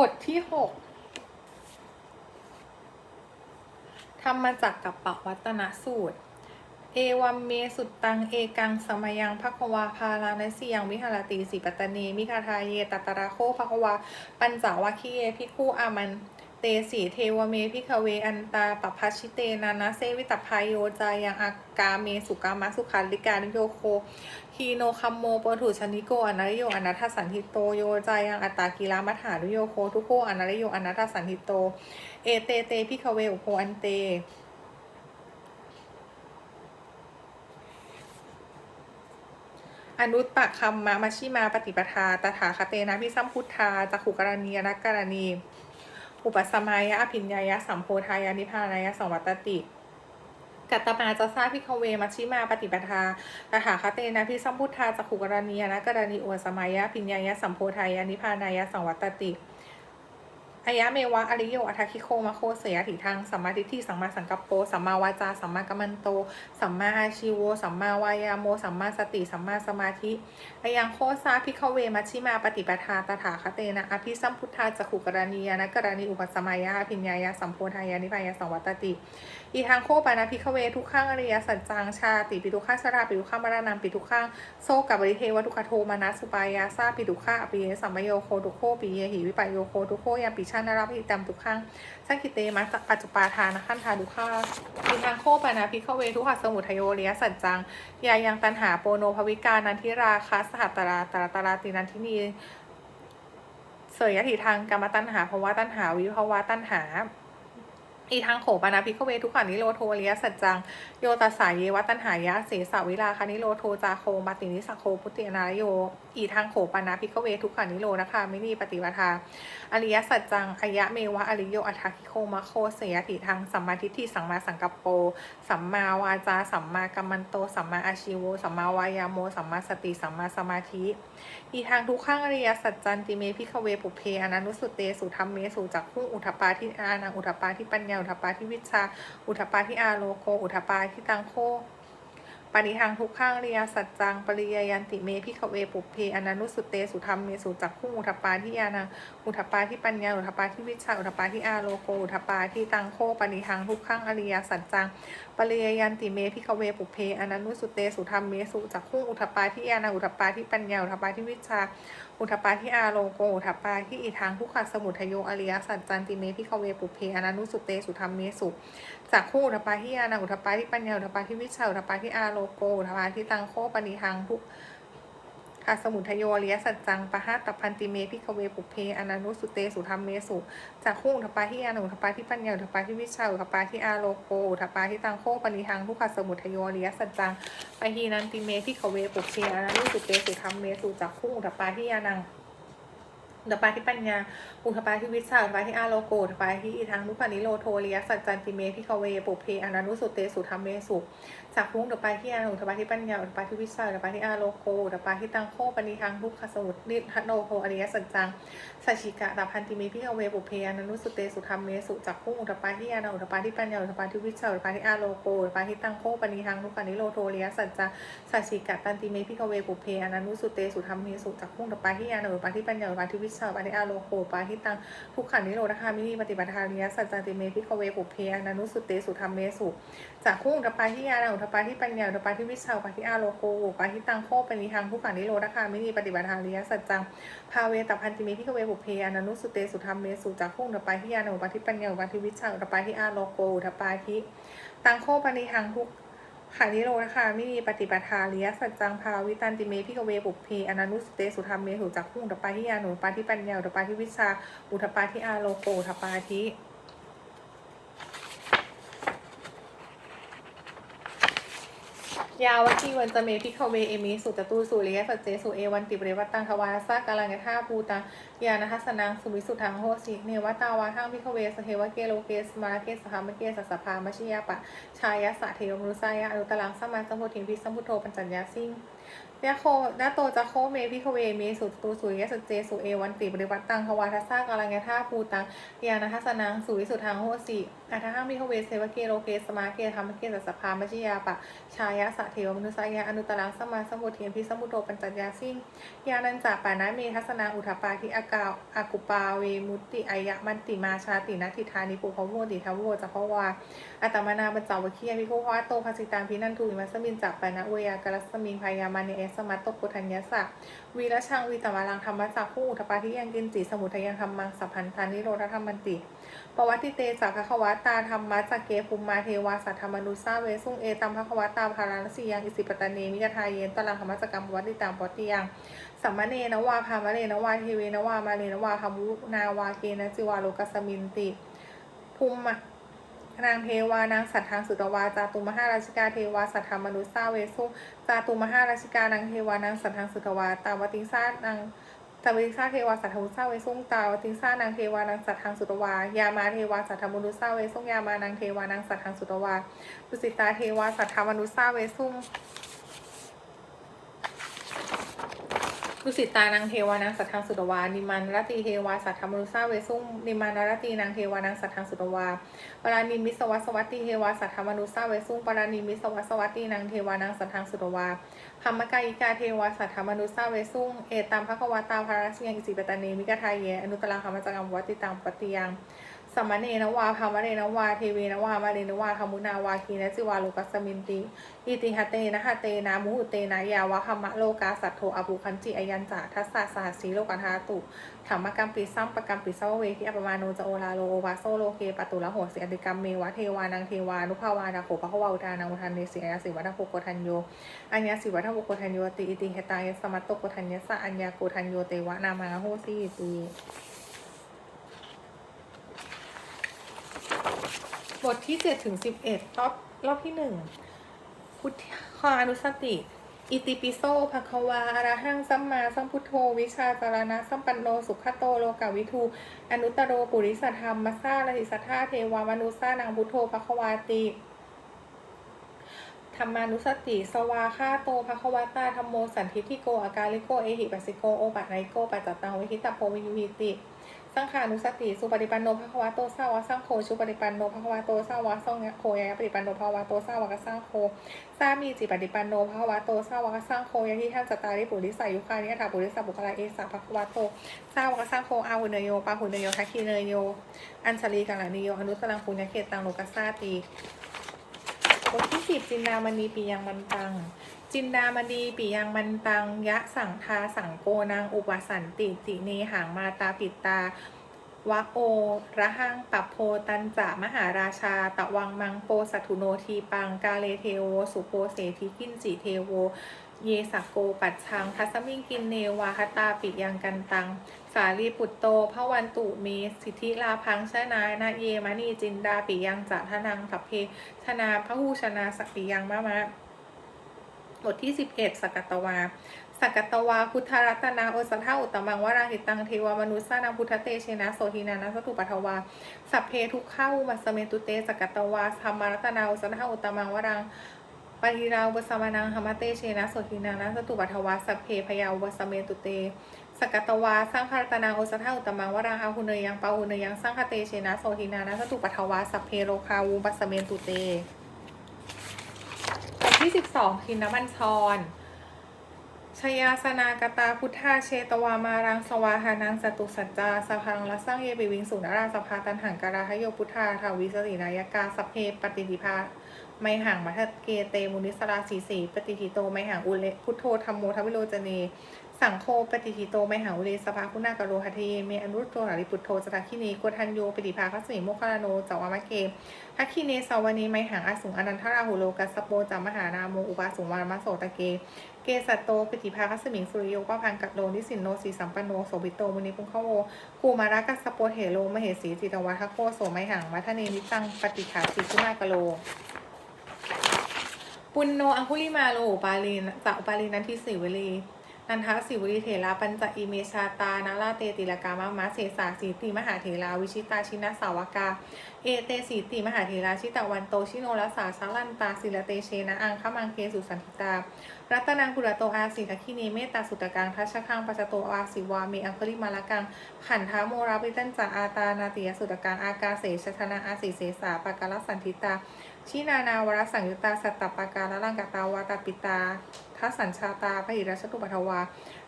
บทที่หกทำมาจากกับปะวัตนสูตร เอวัมเมสุตตัง เอกัง สมยังภควาพาลานสียังวิหารติสีปัตตเนมิคาทาเยตัตระโคภควา ปัญจาวัคคีเยพิคูอามัน เตสีเทวเมพิคเวอันตาปพัชชิเตนานาเซวิตพายโยจายังอากาเมสุกามาสุขันลิกานิโยโคฮีโนคัมโมปถุชนิโกอนัตโยอนัทสันทิโตโยจายังอัตตากีรามัฐานุโยโคทุโคอนัตโยอนัทสันทิโต เอเตเตพิคเวอุโคอันเตอนุตปะคัมมะมัชิมาปฏิปทาตถาคเตนะพิสัมพุทธาจักขุกรณีนักกรณี อุปสมายะอภิญญายะสัมโพธายานิพพานายะสังวัตติ กัตตมาจะทราพิคเวมัชชิมาปฏิปทาตถาคเตนะพิสัมพุทธาจักขุกรณียนะกรณีอุปสมายะอภิญญายะสัมโพธายานิพพานายะสังวัตติ อายะเมวะอริโยอัทคิโคมะโคเสยถิทางสัมมาทิฏฐิสัมมาสังกัปโปสัมมาวาจาสัมมากัมมันโตสัมมาอาชีโวสัมมาวายาโมสัมมาสติสัมมาสมาธิอายังโคสาพิคเวมัชชิมาปฏิปทาตถาคเตนะอภิสัมพุทธาจักขุกรณียนะกรณีอุปสมัยะอภิญญายะสัมโพธายานิพายะสังวัตติอีทางโคปานาพิคเวทุกข้างอริยสัจจังชาติปิทุกข้าชราปิทุกข้ามรณามปิทุกข้างโซกับบริเทวทุกขโทมานะสุปายาซาปิทุกข้าอปิเยสัมมโยโคทุกโคปิเยหิวิปายโยโคทุกโคยาปิชานาราพิตัมทุกข้างสังกิเตมัสปัจจุปาทานะขั้นทาทุกข้าอีทางโคปานาพิขเวทุกขสมุทโยอริยสัจจังยายังตันหาโปโนภวิกานันทิราคาสหัตตราตราตราตินันทินีเสยยถิทางกรรมตันหาภวะตันหาวิภวะตันหา อีทางโขปานาพิกเวทุกขานิโรโทเลียสัจจัง โยตัสายเยวัตันหายะเสสาวิลาคานิโรโทจาโคมาตินิสโคพุทธินารโย อีทางโขปานาพิกเวทุกขานิโรนะคะมินีปฏิปทาอริยสัจจังอายะเมวะอริโยอัฏฐคิโคมะโคเสยติทางสัมมาทิฏฐิสัมมาสังกัปโป สัมมาวาจาสัมมากัมมันโตสัมมาอาชิโวสัมมาวายาโมสัมมาสติสัมมาสมาธิ อีทางทุกข้างอริยสัจจันติเมพิคเวปุเพอนันุสุเตสุธรรมเมสุจักขุอุทปปาที่อานังอุทปปาที่ปัญญาอุทปปาที่วิชา อุทปปาที่อาโลโก อุทปปาที่ตังโคปณิทางทุกข้างเรียสัจจังปริยยันติเมพิขเวปุเพอนันุสุเตสุธรรมเมสุจักขุอุทปปาที่ยานังอุทปปาที่ปัญญาอุทปปาที่วิชาอุทปปาที่อาโลโกอุทปปาที่ตังโคปณิทางทุกข้างอริยสัจจังปริยยันติเมพิขเวปุเพอนันุสุเตสุธรรมเมสุจักขุอุทปปาที่ยานังอุทปปาที่ปัญญาอุทปปาที่วิชา อุทปปาที่อาโลโกอุทปาที่อีทางทุกขสมุทโยอริยสัจจันติเมพิขเวปุเพอนันุสุเตสุธรรมเมสุจากคู่อุทปาที่ยานาอุทปาที่ปัญญาอุทปาที่วิชาอุทปาที่อาโลโกอุทปาที่ตังโคปณิทังทุก ขาสมุทโยอริยสัจจังปะหะตัพพันติเมพิขเวปุเพอนันุสุเตสุธรรมเมสุจากคู่อุทปาที่อานาอุทปาที่ปัญญาอุทปาที่วิชาอุทปาที่อาโลโกอุทปาที่ตังโคปณิหังทุกขสมุทโยอริยสัจจังปะหีนันติเมพิขเวปุเพอนันุสุเตสุธรรมเมสุจากคู่อุทปาที่อานัง อุทปาที่ปัญญาอุทปาที่วิชาอุทปาที่อาโลโกอุทปาที่ทางนุปานิโรโทเลียสัจจันติเมพิคเวปุเพอนันุสุเตสุธรรมเมสุจากพุ่งอุทปาที่อาอุทปาที่ปัญญาอุทปาที่วิชาอุทปาที่อาโลโกอุทปาที่ตังโคปณิทางทุกขสมุทนิทัตโนโทอริยสัจจังสัจฉิกะตาพันติเมพิคเวปุเพอนันุสุเตสุธรรมเมสุจากพุ่งอุทปาที่อาอุทปาที่ปัญญาอุทปาที่วิชาอุทปาที่อาโลโกอุทปาที่ตังโคปณิทางทุกขานิโรโทเลียสัจจังสัจฉิกะตันติเมพิคเวปุเพอนันุสุเตสุธรรมเมสุจากพุ่งอุทปาที่อาอุทปาที่ปัญญาอุทปาที่วิชาอุทปาที่อาโลโกอุทปาที่ตังทุกขันนิโรธคามินีปฏิปทาเนียสัจจติเมพิกเวปุเพอนันุสุเตสุธรรมเมสุจากคู่อุทปาที่ยาอุทปาที่ปัญญาอุทปาที่วิชาอุทปาที่อาโลโกอุทปาที่ตังโคปนิทางทุกขันนิโรธคามินีปฏิปทาเนียสัจจังภาเวตพันติเมพิกเวปุเพอนันุสุเตสุธรรมเมสุจากคู่อุทปาที่ยาอุทปาที่ปัญญาอุทปาที่วิชาอุทปาที่อาโลโกอุทปาที่ตังโคปนิทางทุก ขานิโรนะคะไม่มีปฏิปทาเลียสัจจังภาวิตันติเมพิกเวปุเพอนันุสเตสุธรรมเมหุจักขุงตปาทิยานุปาทิปัญญาอุตปาทิวิชา อุทปาทิอาโลโกอุทปาทิ ยาวที่วันจะเมพิคเวเอมิสุจตุสุริยสัจเจสุเอวันติปเรวัตตังทวาสากาลังยท่าภูตังยานะทัสนังสุวิสุทธังโหสิเนวตาวาทังพิคเวสเทวเกโลเกสมาเกสหามเกสัสสภามชิยาปะชายะสะเทวมนุสายะอนุตลังสมมาสัมพุทิงพิสัมพุทโธปัญจัญญาสิง ยะโคนาโตจะโคเมพิโคเวเมสุตูสุยะสุเจสุเอวันติปริวัตตังควาทัสสะกาลังยะท่าภูตังยานาทัสนัง สุวิสุทธังโหสิอัทหังพิโคเวเสวะเกโลเกสมาเกธรรมเกสัสภามชิยาปะ ชายะสะเทวมนุสายะอนุตตรังสมาสมุทเทียนพิสมุโตปัญจยาซิ่งยานันจาปานะเมทัสนาอุทปาทิอากาอากุปาเวมุติอายะมันติมาชาตินัตถิธานิปุพโวติทาวโวจะพวาอัตมานาบรรจาวเคียพิโคภวะโตภาสิตางพินันทุอิมัสมินจักปานะเวยากรัสมิงพายามานิเอสมัตโตปุธัญญสะวีรชังวีตมาลังธรรมจักคู่อุทปาทิยังกินจิสมุทยังธรรมังสัพพันธานิโรธธรรมันติปวัติเตจักภควตาธรรมะจักเกภูมิมาเทวาสัทธรรมนุสาเวสุงเอตัมภควตาภารานสียังอิสิปตะเนมิยทาเยนตลังธรรมจักรรมวัติตังปติยังสัมมเนนวาพามเรนวาเทเวนวามาเรนวาธรรมุนาวาเกนะจิวาโลกัสมินติภูมิ นางเทวานางสัทธังสุตวาจาตุมหาราชิกาเทวาสัทธามนุสาเวสุจาตุมหาราชิกานางเทวานางสัทธังสุตวาตาวติงซานางตาวติงซาเทวาสัทธามุสาเวสุงตาวติงซานางเทวานางสัทธังสุตวายามาเทวาสัทธามนุสาเวสุงยามานางเทวานางสัทธังสุตวาปุสิตาเทวาสัทธามนุสาเวสุง ดุสิตานางเทวา นางสัทธังสุตวา นิมันรตีเทวา สัทธมนุสาเวสุงนิมันรตีนางเทวา นางสัทธังสุตวาปรานิมิสวัสวัตติเทวา สัทธมนุสาเวสุงปรานิมิสวัสวัตตินางเทวา นางสัทธังสุตวาธรรมกายิกาเทวา สัทธมนุสาเวสุงเอตัมภควตาภาราชยังอิสิปตานีมิกทายเยอนุตตรังธรรมจักรรมวัตติตังปฏิยัง สมมเนนวาภามเรนวาเทเวนวามาเรนวาธรรมุนาวาคีนจิวาโลกัสมินติอิติหะเตนะหะเตนะมุหุเตนะยาวะธรรมะโลกาสัตโทอภุคันจิอยันจาทัสสะสหัสสีโลกันธาตุธรรมกัมปิสัมปกัมปิสวเวทิอปมาโนจะโอลาโลโอวาโซโลเกปตุละโหสิอติกรรมเมวะเทวานังเทวานุภาวานาโขปะคะวาอุทานังอุทานเนสิอัญสิวัฒโภโกทันโยอัญญาสิวัฒโภโกทันโยติอิติเหตายสมัตโตโกทันยสะอัญญาโกทันโยเตวะนามาโหสีติ บทที่เจ็ดถึงสิบเอ็ดรอบรอบที่หนึ่งพุทธานุสติ อิติปิโสภะคะวาอรหังสัมมาสัมพุทโธ วิชาจารณะสัมปันโน สุขโตโลกาวิทู อนุตตโรปุริสธรรมมัสสาลหิสัทธาเทวามนุสานังพุทโธภะคะวาติธรรมานุสติ สวาคาโตภะคะวตาธรรมโมสันทิทิโกอากาลิโก เอหิปัสสิโก โอปัตไนโกปัจจตังวิหิตโพวิยุหิติ สังขานุสติสุปฏิปันโนภควะโตสาวะสังโฆชุปฏิปันโนภควะโตสาวะสังโฆยะปฏิปันโนภควะโตสาวะกสังโฆสามีจิปฏิปันโนภควะโตสาวะกสังโฆยะที่ท่านสตาริปุริสายุคานิยถาปุริสาบุคลาเอสาภควะโตสาวะกสังโฆอาหุเนยโยปาหุเนยโยทักคีเนยโย อัญชลีกัลานิโยอนุสรังปุญญเขตตังโลกัสสาติบทที่สิบจินดามณีปียังมันตัง จินดามณีปิยังมันตังยะสังทาสังโกนางอุปสันติจิเนหางมาตาปิตาวะโอระหังปัปโพตันจะมหาราชา ตะวังมังโปสัทุโนทีปังกาเลเทโวสุโปเสทิกินจิเทโว เยสักโกปัจชัง ทัสมิงกินเนวาคตาปิยังกันตัง สาลีปุตโตพระวันตุเมสิทธิลาพังชนานาเยมณีจินดาปิยังจะทนังสัพเพชนาพระหูชนาสักปิยังมะมะ บทที่ 11สกกตวาสกกตวา พุทธรัตนาโอสถาอุตมังวราหิตังเทวามนุสสานังพุทธเตเชนะโสทินานัสตุปัทวา สัพเพทุกข้าอุมัสเมตุเตสกกตวาธรรมรัตนาโอสถาอุตมังวรังปะทิราอุปสมานังธรรมเตเชนะโสทินานัสตุปัทวา สัพเพพยาอุปสเมตุเตสกกตวาสร้างคารตนาโอสถาอุตมังวรังอาหุเนยังปาหุเนยังสร้างคเตเชนะโสทินานัสตุปัทวาสัพเพโลคาวุปัสเมตุเต ที่สิบสองคือน้ำมันชรชยาสนากตาพุทธาเชตวามารังสวาหานังสตุสัจจาสพังละสร้างเยปิวิงสุนราสภาตันหังกราหโยพุทธาทาวิสตินายกาสเพปฏิทิภาไมหังมัทเกเตมุนิสราสีสีปฏิทิโตไมหังอุเลพุทโธธรรมโมทวิโรจเน สังโฆปฏิทิโตไมหังอุเลสภาคุณากโรหะเทเมอนุตโตหาริปุตโธจตาคินีโกทันโยปฏิภาคัสมิโมคคารโนจาวามะเกทักคิเนสาวนีไมหังอสุงอนันทราหุโลกัสสโปจามหานาโมอุบาสุงวารมะโสตะเก เกสัตโตปฏิภาคัสมิงสุริโยปะพังกัดโลนิสินโนสีสัมปันโนโสบิโตมุนิปุงคะโวกูมารากัสสโปเถโลมเหสีจิตวัทโคโสไมหังมัทเนนิตังปฏิขาสิคุณากโลปุณโนอังคุลิมาโลปาลีนจะปาลีนันทิสิเวลี นันทสิบุริเถระปัญจอิเมชาตานาราเตติลกามะมะเสสาสีติมหาเถราวิชิตาชินาสาวกา เอเตสีติมหาเถราชิตะวันโตชิโนรสาสาลันตาศิลเตเชนะอังคมังเคสุสันติตา รัตนังกุรโตอาสิทคินีเมตตาสุตกังทัชคังปัจโตอาสิวามีอังคลิมาลกังขันธาโมราปิตันจาอาตานาติยสุตกังอากาเสชธนาอาสิเสสาปากาลสันทิตา ชินานาวรสังยุตตาสัตตปากาลลังกตาวาตาปิตาทัสสัญชาตาพหิรัชตุปทวา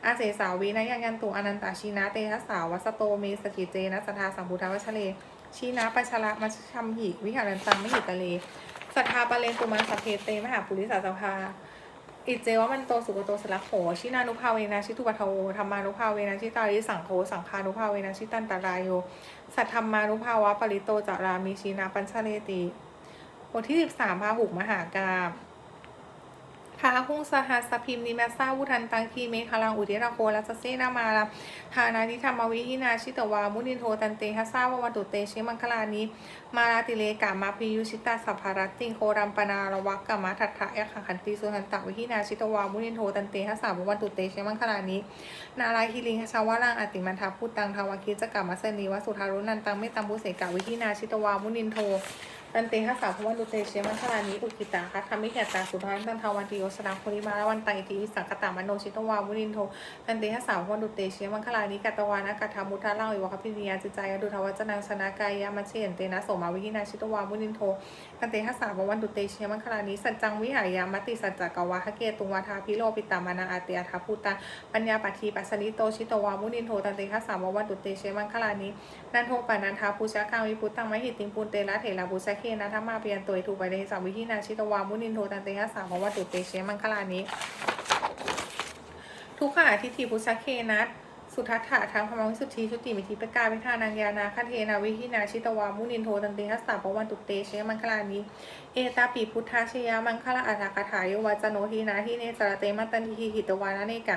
อาเสสาวีนายังยันตุอนันตาชีนาเตทัสาวัสโตเมสกิเจนะสทธาสัมพุทธวัชเลชีนาปัชระมัชชัมหิ วิหารันตังมหิตะเลสัทธาปะเลนตุมาสพเพเตมหาปุริสาสภาอิเจวะมันโตสุกโตสลักโหชินานุภาเวนะชิตุปัทโวธรรมานุภาเวนะชิตาริสังโฆสังคานุภาเวนะชิตันตรายโยสัทธรรมานุภาวะปริโตจารามีชีนาปัญชเลติ บทที่สิบสามพาหุกมหากาบพาหุงสหัสพิมนิมาซาวุทันตังคีเมฆลังอุเทระโคลัสเซนามาลาทานานิธรรมวิหินาชิตวามุนินโทตันเตหัสสาววันตุเตเชมังคลานิมาลาติเลกามาพิยุชิตาสัพพารัตติงโครัมปนาระวักกามาทัตถะยะขังขันติสุหันตะวิหินาชิตวามุนินโทตันเตหัสสาววันตุเตเชมังคลานินาลายฮิลิงชาวารังอติมันทาพุตังทาวาคิจกามัสนีวสุทารุนันตังเมตัมบุเสกาวิหินาชิตวามุนินโท ตันเตหัสสาววันตุเตเชมังคลานิอุกิตาคัทธมิเหตาสุทานตันทาวันติโยสนาโคริมาละวันไตติวิสังกตามโนชิตวามุนินโทตันเตหัสสาววันตุเตเชมังคลานิกัตวานะกัตถามุทาลังอิวะคพินิยาจิจายดุทวัจนังชนะกายามัชเชนเตนะโสมาวิหินาชิตวามุนินโทกันเตหัสสาววันตุเตเชมังคลานิสัจจังวิหายามติสัจจกวาหเกตุงวาทาพิโลปิตามานาอาเตียทาพุตาปัญญาปัฏฐีปัสสนิโตชิตวามุนินโทตันเตหัสสาววันตุเตเชมังคลานินันโทปานันทาภูชาคังวิพุตตังมหิติงปุนเตระเถระบุชะเคนะธรรมาเปียนตัวถูกไปเดสาวิธีนาชิตวามุนินโทตันเตหัสสาววันตุเตเชมังคลานิทุกขาทิฏฐิพุชเคนัท สุทัฏฐะทางพรหมวิสุทธิชุติมิธิปกาวิธานังยานาคเทนาวิหินาชิตวามุนินโทตันเตหัสสะปวันตุเตเชยมังคลานิเอตาปีพุทธาชยามังคลาอัฏฐกถาโยวาจโนทีนาที่เนจรเตมัตตันทีหิตวานะเนกะ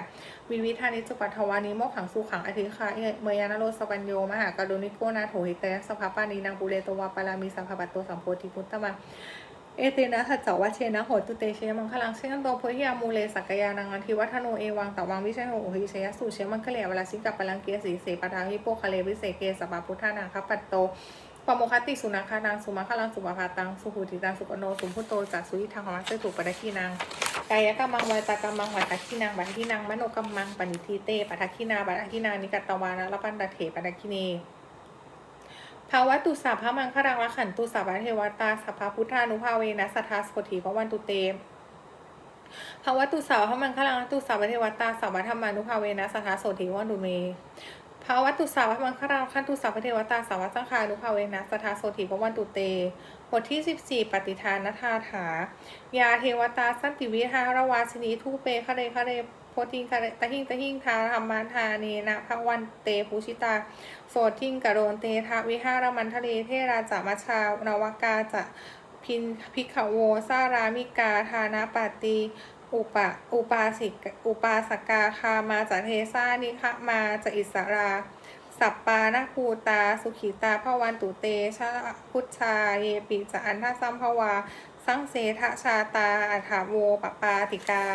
วิวิธานิจุปัทวานิโมขังสุขังอธิคาเมยานโรสปัญโยมหากรุณิโกนาโถหิตยสภาปานีนางปุเรตวาปารามีสัมภปัตโตสัมโพธิพุทธมา เอเตนะสัจจวัชเชนะโหตุเตเชยมังคลังเชนโตพุทธิยามูเลสักยานังอันทิวัฒโนเอวังตวังวิเชโหโอหิเชยสุเชมังคเลวลาสิกับปลังเกียสีเสปทาหิโปคาเลวิเศเกสปาพุทธานังคปัตโตปโมคติสุนังคานังสุมาคลังสุปภาตังสุหุติตังสุปโนสุพุโตจัสุยิทังหมัสเสตุปะคีนังกายกรรมังวายตากรรมังวัตคีนังบัตคีนังมโนกรรมังปณิทีเตปะทัคีนาบัตคีนานิกัตตวานะละปันตเถปะทัคีเน ภาวะตุสาพระมังครังละขันตุสาพะเทวตาสัพพะพุทธานุภาเวนะสัทธาสโพธิพระวันตุเตภาวะตุสาพระมังคารังละตุสาพะเทวตาสัพพธรรมานุภาเวนะสัทธาสธิพระวันตุเมภาวะตุสาพระมังครังละขันตุสาพะเทวตาสัพพสังฆานุภาเวนะสัทธาโสธิพระวันตุเตบทที่ 14 ปฏิทานนทาถา ยาเทวตาสันติวิหารวาสินีทุเปคะเรคะเร โพธิงคะเรตะหิงตะหิงทาธรรมาทาเนนะพระวันเตภูชิตา โสทิงกะโรนเตทะวิหารมันทะเลเทราจามัชานวกาจะพินพิกขโวสารามิกาทานาปาติอุปะอุปาสิกอุปาสกาคามาจะเทสานิคะมาจะอิสรา สัปปานาภูตา สุขิตาพวันตุเตชะพุทธาเยปิจะอันทสัมภวา สังเสทะชาตาอัฏฐโวปปาติกา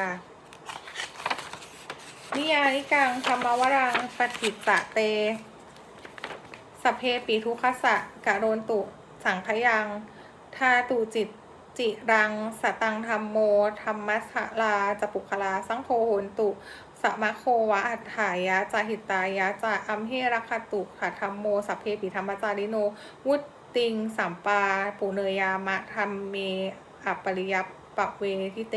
นิยานิกังธรรมวรังปฏิจจเตสัพเพปีทุคัสสะกะโรนตุ สังขยังทาตุจิตจิรัง สตังธรรมโมธรรมัสลาจปุคลา สังโฆโหนตุ สมะโควะอัฏฐายะจาหิตายะจาอัมเหรคตุขะธรรมโมสัพเพปิธรรมจาริโน วุตติงสัมปา ปุเนยามะธรรมเมอัปปริยปะเวทิเต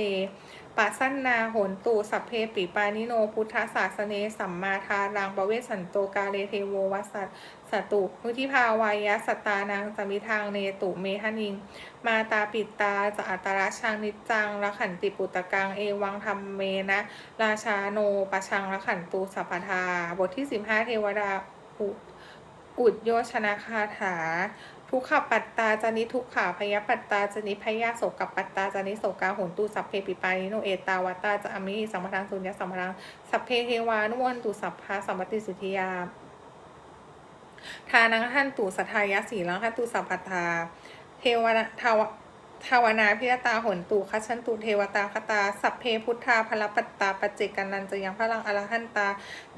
ปัสสันนาโหนตุสัพเพปิปานิโนพุทธศาสเนสัมมาทารังปเวสสันโตกาเลเทโววัสสัตสตุมุทิภาวายะสตานังสมิทางเนตุเมหนิง มาตาปิตตาจะอัตระชังนิจังละขันติปุตตะกังเอวังธรรมเมนะ ราชาโนปะชังละขันตูสัพพทา บทที่15เทวดาอุอุดโยชนะคาถา ทุกขปัตตาจานิทุกขาพยปัตตาจานิพยาโสกับปัตตาจานิโสกาโหนตุสัพเพปิปานิโนเอตาวตตาจะอมิสัมปทานสุญญสัมปทานสัพเพเทวานุวันตุสัพพะสัมปติสุทธิยาทานังท่านตุสัทธายะสีลังท่านตุสัพพทาเทวนาทาวทาวนาพิยตาหนตุคัชันตุเทวตาคตา สัพเพพุทธาพลปัตตาปจเจกันนันจะยังพลังอรหันตา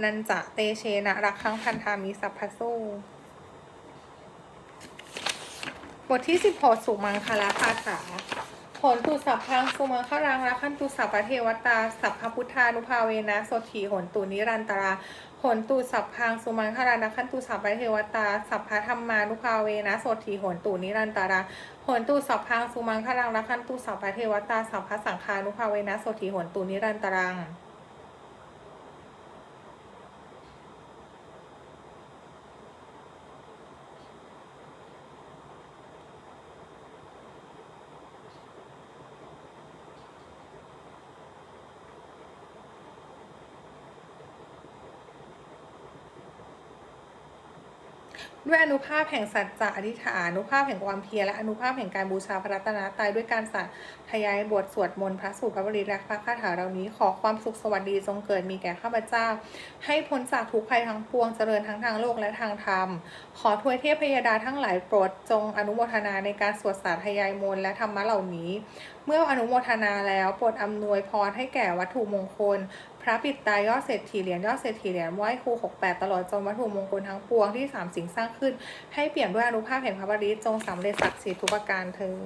นันจะเตเชนะรักขังพันธามิสัพพโซ บทที่สิบหกสุมังคลาคาถาผลตุสัพพังสุมังคลังรักขันตุสัพพเทวตา สัพพพุทธานุภาเวนะโสถีหนตุนิรันตราผลตุสัพพังสุมังคลารักขันตุสัพพเทวตา สัพพธรรมานุภาเวนะโสถีหนตุนิรันตราโหนตุสัพพังสุมังคลังรักขันตุสัพพเทวตา สัพพสังฆานุภาเวนะโสถีโหนตุนิรันตรัง ด้วยอนุภาพแห่งสัจจะอธิษฐานอนุภาพแห่งความเพียรและอนุภาพแห่งการบูชาพระรัตนตรัยด้วยการสัตทยายบทสวดมนต์พระสูตรพระบริตรและพระคาถาเหล่านี้ขอความสุขสวัสดีจงเกิดมีแก่ข้าพเจ้า ให้พ้นจากทุกภัยทั้งปวงเจริญทั้งทางโลกและทางธรรม ขอทวยเทพพยดาทั้งหลายโปรดจงอนุโมทนาในการสวดสาธยายมนต์และธรรมะเหล่านี้ เมื่ออนุโมทนาแล้วโปรดอำนวยพรให้แก่วัตถุมงคล พระปิดตายยอดเศรษฐีเหรียญยอดเศรษฐีเหรียญไหว้ครูหกแปดตลอดจนวัตถุมงคลทั้งปวงที่สามสิ่งสร้างขึ้น ให้เปลี่ยนด้วยอนุภาพแห่งพระบริจงสำเร็จศักดิ์สิทธิ์ทุกประการเธอ